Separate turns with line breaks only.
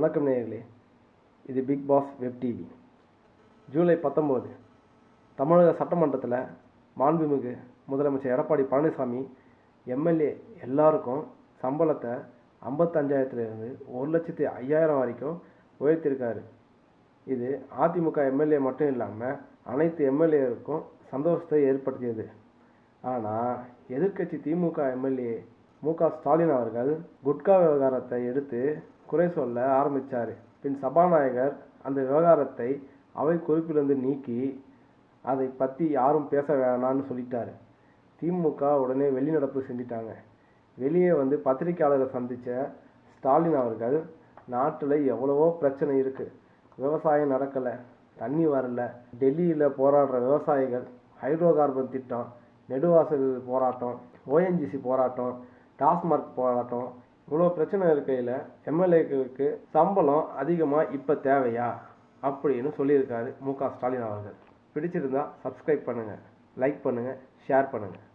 வணக்கம் நேயர்களே. இது Bigg Boss web TV July பத்தொம்போது தமிழக சட்டமன்றத்தில் மாண்புமிகு முதலமைச்சர் எடப்பாடி பழனிசாமி எம்எல்ஏ எல்லாருக்கும் சம்பளத்தை ஐம்பத்தஞ்சாயிரத்துலேருந்து ஒரு லட்சத்தி ஐயாயிரம் வரைக்கும் உயர்த்தியிருக்காரு இது அதிமுக எம்எல்ஏ மட்டும் இல்லாமல் அனைத்து எம்எல்ஏருக்கும் சந்தோஷத்தை ஏற்படுத்தியது. ஆனால் எதிர்க்கட்சி திமுக எம்எல்ஏ மு. க. ஸ்டாலின் அவர்கள் குட்கா விவகாரத்தை எடுத்து குறை சொல்ல ஆரம்பித்தார் பின் சபாநாயகர் அந்த விவகாரத்தை அவை குறிப்பிலிருந்து நீக்கி அதை பற்றி யாரும் பேச வேணான்னு சொல்லிட்டாரு. திமுக உடனே வெளிநடப்பு செஞ்சிட்டாங்க. வெளியே வந்து பத்திரிக்கையாளரை சந்தித்த ஸ்டாலின் அவர்கள் நாட்டில் எவ்வளவோ பிரச்சனை இருக்குது விவசாயம் நடக்கலை. தண்ணி வரல. டெல்லியில் போராடுற விவசாயிகள் ஹைட்ரோ கார்பன் திட்டம் நெடுவாசல் போராட்டம் ஓஎன்ஜிசி போராட்டம் டாஸ்மார்க் போராட்டம். இவ்வளோ பிரச்சனை இருக்கையில் எம்எல்ஏக்களுக்கு சம்பளம் அதிகமாக இப்போ தேவையா? அப்படின்னு சொல்லியிருக்காரு மு க ஸ்டாலின் அவர்கள். பிடிச்சிருந்தா சப்ஸ்கிரைப் பண்ணுங்கள் லைக் பண்ணுங்கள் ஷேர் பண்ணுங்கள்